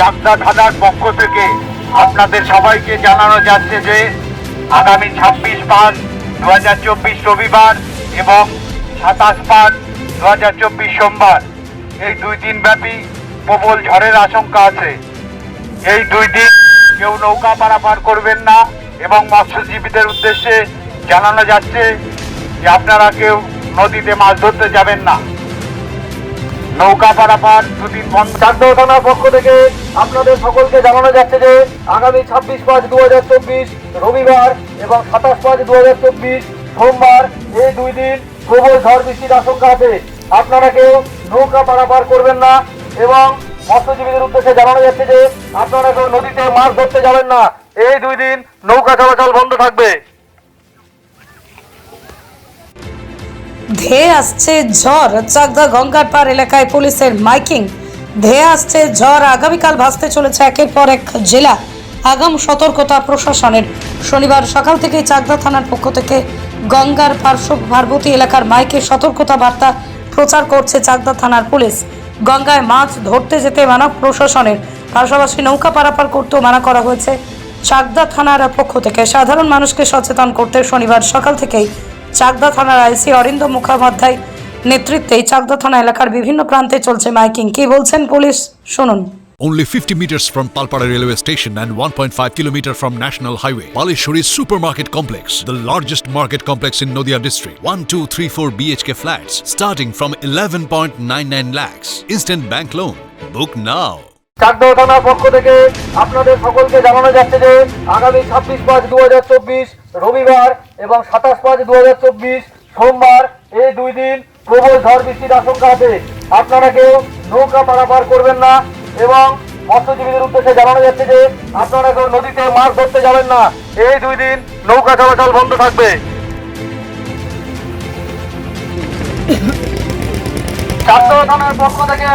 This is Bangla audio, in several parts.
চাকদা থানার পক্ষ থেকে আপনাদের সবাইকে জানানো যাচ্ছে যে আগামী ছাব্বিশ পাঁচ দু হাজার চব্বিশ রবিবার এবং সাতাশ পাঁচ দু হাজার চব্বিশ সোমবার এই দুই দিন ব্যাপী প্রবল ঝড়ের আশঙ্কা আছে। এই দুই দিন কেউ নৌকা পারাপার করবেন না এবং মৎস্যজীবীদের উদ্দেশ্যে জানানো যাচ্ছে যে আপনারা কেউ নদীতে মাছ ধরতে যাবেন না। নৌকা পারাপার দুদিন বন্ধ চাকদহ থানার পক্ষ থেকে আপনাদের সকলকে জানানো যাচ্ছে যে আগামী ছাব্বিশ পাঁচ দু হাজার চব্বিশ রবিবার এবং সাতাশ পাঁচ দু হাজার চব্বিশ সোমবার এই দুই দিন প্রবল ঝড় বৃষ্টির আশঙ্কা আছে। আপনারা কেউ নৌকা পারাপার করবেন না এবং মৎস্যজীবীদের উদ্দেশ্যে জানানো যাচ্ছে যে আপনারা কেউ নদীতে মাছ ধরতে যাবেন না। এই দুই দিন নৌকা চলাচল বন্ধ থাকবে। ধেয়ে আসছে ঝড়। চাকদা গঙ্গার পার এলাকায় পুলিশের মাইকিং। ধেয়ে আসছে ঝড়। আগামীকাল ভাসতে চলেছে একের পর এক জেলা। আগাম সতর্কতা প্রশাসনের। শনিবার সকাল থেকে চাকদা থানার পক্ষ থেকে গঙ্গার পার্শ্ব পার্বতী এলাকার মাইকে সতর্কতা বার্তা প্রচার করছে চাকদা থানার পুলিশ। গঙ্গায় মাছ ধরতে যেতে মানা প্রশাসনের। পাশাপাশি নৌকা পারাপার করতেও মানা করা হয়েছে। চাকদা থানার পক্ষ থেকে সাধারণ মানুষকে সচেতন করতে শনিবার সকাল থেকেই চাকদা থানার আইসি অরিন্দ মুখোপাধ্যায় নেতৃত্বে চাকদা থানা এলাকার বিভিন্ন প্রান্তে চলছে মাইকিং কি বলছেন পুলিশ শুনুন Only 50 meters from Palpara railway station and 1.5 kilometer from National Highway. Palishuri Supermarket Complex, the largest market complex in Noida district. 1, 2, 3, 4 BHK flats starting from 11.99 lakhs. Instant bank loan. Book now. Chakdaha থানার পক্ষ থেকে আপনাদের সকলকে জানানো যাচ্ছে যে আগামী ছাব্বিশ পাঁচ দু হাজার চব্বিশ রবিবার এবং সাতাশ পাঁচ দু সোমবার এই দুই দিন প্রবল ঝড় বৃষ্টির আশঙ্কা আছে। আপনারা কেউ নৌকা পারাপার করবেন না এবং মৎস্যজীবীদের উদ্দেশ্যে জানানো যাচ্ছে যে আপনারা কেউ নদীতে মাছ ধরতে যাবেন না। এই দুই দিন নৌকা চলাচল বন্ধ থাকবে। চাকদহ পক্ষ থেকে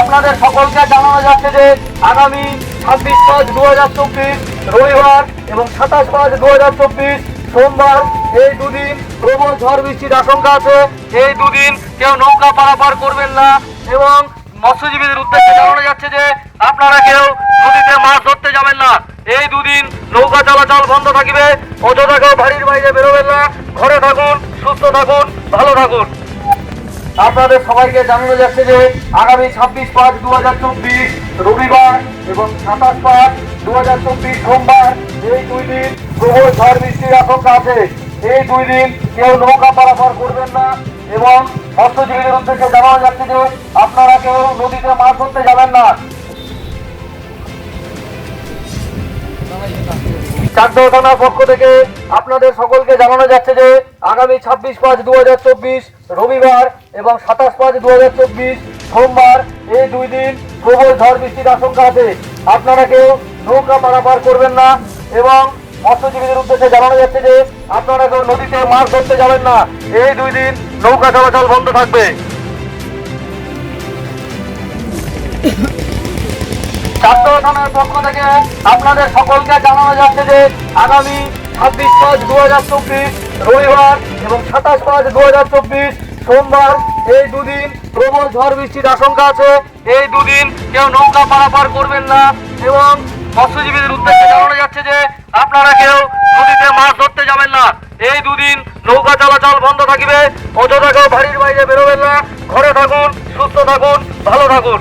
আপনাদের সকলকে জানানো যাচ্ছে যে আগামী ছাব্বিশ পাঁচ দু হাজার চব্বিশ রবিবার এবং সাতাশ পাঁচ দু হাজার চব্বিশ সোমবার এই দুদিন প্রবল ঝড় বৃষ্টির আশঙ্কা আছে। এই দুদিন কেউ নৌকা পারাপার করবেন না এবং মৎস্যজীবীদের উদ্দেশ্যে জানানো যাচ্ছে যে, আপনারা কেউ নদীতে মাছ ধরতে যাবেন না। এই দুদিন নৌকা চলাচল বন্ধ থাকবে। অযথা কেউ বাড়ির বাইরে বেরোবেন না। ঘরে থাকুন, সুস্থ থাকুন, ভালো থাকুন। আপনাদের সবাইকে জানানো যাচ্ছে যে আগামী ছাব্বিশ পাঁচ দু হাজার চব্বিশ রবিবার এবং সাতাশ পাঁচ দু হাজার চব্বিশ সোমবার এই দুই দিন প্রবল ঝড় বৃষ্টির আশঙ্কা আছে। এই দুই দিন কেউ নৌকা পারাপার করবেন না এবং মৎস্যজীবীদের উদ্দেশ্যে জানানো যাচ্ছে যে আপনারা কেউ নদীতে মাছ ধরতে যাবেন না। চাকদহ থানার পক্ষ থেকে আপনাদের সকলকে জানানো যাচ্ছে যে আগামী ছাব্বিশ পাঁচ দু হাজার চব্বিশ রবিবার এবং সাতাশ পাঁচ দু হাজার চব্বিশ সোমবার এই দুই দিন প্রবল ঝড় বৃষ্টির আশঙ্কা আছে। আপনারা কেউ নৌকা পারাপার করবেন না এবং মৎস্যজীবীদের উদ্দেশ্যে জানানো যাচ্ছে যে আপনারা কেউ নদীতে মাছ ধরতে যাবেন না। এই দুই দিন নৌকা চলাচল বন্ধ থাকবে। চাকদহ থানার পক্ষ থেকে আপনাদের সকলকে জানানো যাচ্ছে যে আগামী ছাব্বিশ পাঁচ দু হাজার চব্বিশ রবিবার এবং সাতাশ পাঁচ দু হাজার চব্বিশ সোমবার এই দুদিন প্রবল ঝড় বৃষ্টির আশঙ্কা আছে। এই দুদিন কেউ নৌকা পারাপার করবেন না এবং মৎস্যজীবীদের উদ্দেশ্যে জানানো যাচ্ছে যে আপনারা কেউ নদীতে মাছ ধরতে যাবেন না। এই দুদিন নৌকা চলাচল বন্ধ থাকবে। অযথা কেউ বাড়ির বাইরে বেরোবেন না। ঘরে থাকুন, সুস্থ থাকুন, ভালো থাকুন।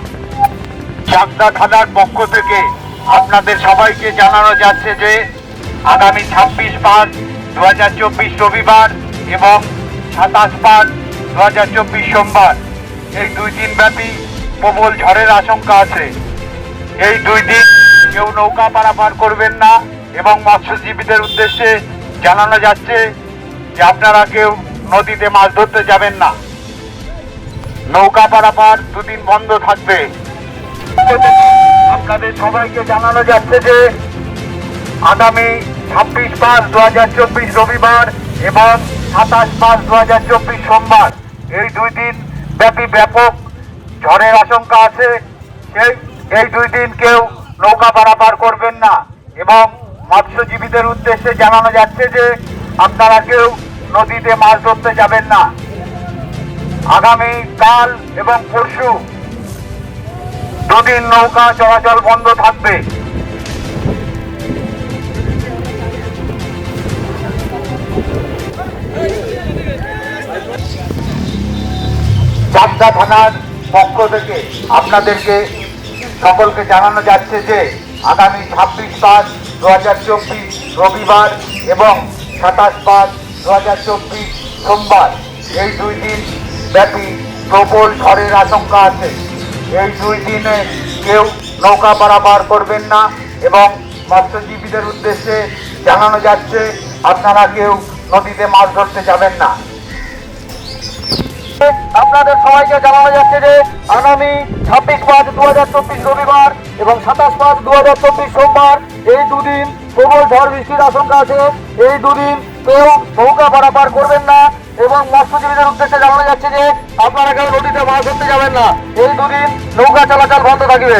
চাকদা থানার পক্ষ থেকে আপনাদের সবাইকে জানানো যাচ্ছে যে আগামী ছাব্বিশ পাঁচ দু হাজার চব্বিশ রবিবার এবং সাতাশ পাঁচ দু হাজার চব্বিশ সোমবার। এই দুই দিন ব্যাপী প্রবল ঝড়ের আশঙ্কা আছে। এই দুই দিন কেউ নৌকা পারাপার করবেন না এবং মৎস্যজীবীদের উদ্দেশ্যে জানানো যাচ্ছে যে আপনারা কেউ নদীতে মাছ ধরতে যাবেন না। নৌকা পারাপার দুদিন বন্ধ থাকবে। আপনাদের সবাইকে জানানো যাচ্ছে যে আগামী ছাব্বিশ পাঁচ দু রবিবার এবং সাতাশ পাঁচ দু হাজার চব্বিশ সোমবার, এই দুই দিন ব্যাপী ব্যাপক ঝড়ের আশঙ্কা আছে। সেই এই দুই দিন কেউ নৌকা পারাপার করবেন না এবং মৎস্যজীবীদের উদ্দেশ্যে জানানো যাচ্ছে যে আপনারা কেউ নদীতে মাছ ধরতে যাবেন না। আগামী কাল এবং পরশু দুদিন নৌকা চলাচল বন্ধ থাকবে। চাকদা থানার পক্ষ থেকে আপনাদেরকে সকলকে জানানো যাচ্ছে যে আগামী ছাব্বিশ পাঁচ দু হাজার চব্বিশ রবিবার এবং সাতাশ পাঁচ দু হাজার চব্বিশ সোমবার এই দুই দিন ব্যাপী প্রবল ঝড়ের আশঙ্কা আছে। এই দুই দিনে কেউ নৌকা পারাপার করবেন না এবং মৎস্যজীবীদের উদ্দেশ্যে জানানো যাচ্ছে, আপনারা কেউ নদীতে মাছ ধরতে যাবেন না। আপনাদের সবাইকে জানানো যাচ্ছে যে, আগামী ছাব্বিশ পাঁচ দু হাজার চব্বিশ রবিবার এবং সাতাশ পাঁচ দু হাজার চব্বিশ সোমবার এই দুদিন প্রবল ঝড় বৃষ্টির আশঙ্কা আছে। এই দুদিন কেউ নৌকা পারাপার করবেন না এবং মৎস্যজীবীদের উদ্দেশ্যে জানানো যাচ্ছে যে, আপনারা কেউ নদীতে মাছ ধরতে যাবেন না। এই দুদিন নৌকা চলাচল বন্ধ থাকবে।